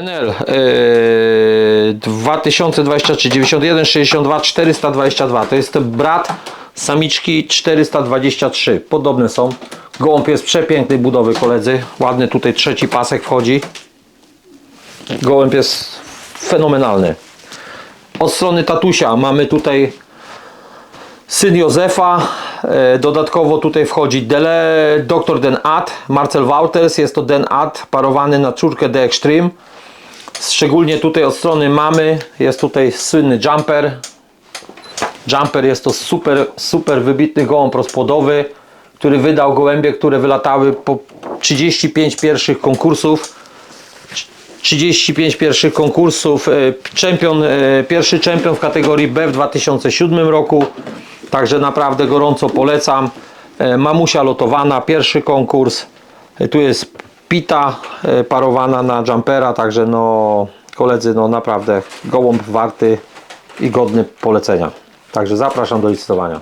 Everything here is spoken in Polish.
NL yy, 2023 91 62 422 to jest brat samiczki 423 podobne są gołąb jest przepięknej budowy koledzy ładny tutaj trzeci pasek wchodzi gołąb jest fenomenalny od strony tatusia mamy tutaj syn Józefa. E, Dodatkowo tutaj wchodzi Dele, dr Den Ad, Marcel Wouters. Jest to Den Ad parowany na czurkę The Extreme. Szczególnie tutaj od strony mamy jest tutaj słynny Jumper. Jumper jest to super, super wybitny gołąb rozpłodowy, który wydał gołębie, które wylatały po 35 pierwszych konkursów. 35 pierwszych konkursów. e, e, pierwszy czempion w kategorii B w 2007 roku. Także naprawdę gorąco polecam. E, Mamusia lotowana, pierwszy konkurs. Tu jest pita e, parowana na jumpera, także no koledzy, no naprawdę gołąb warty i godny polecenia. Także zapraszam do licytowania.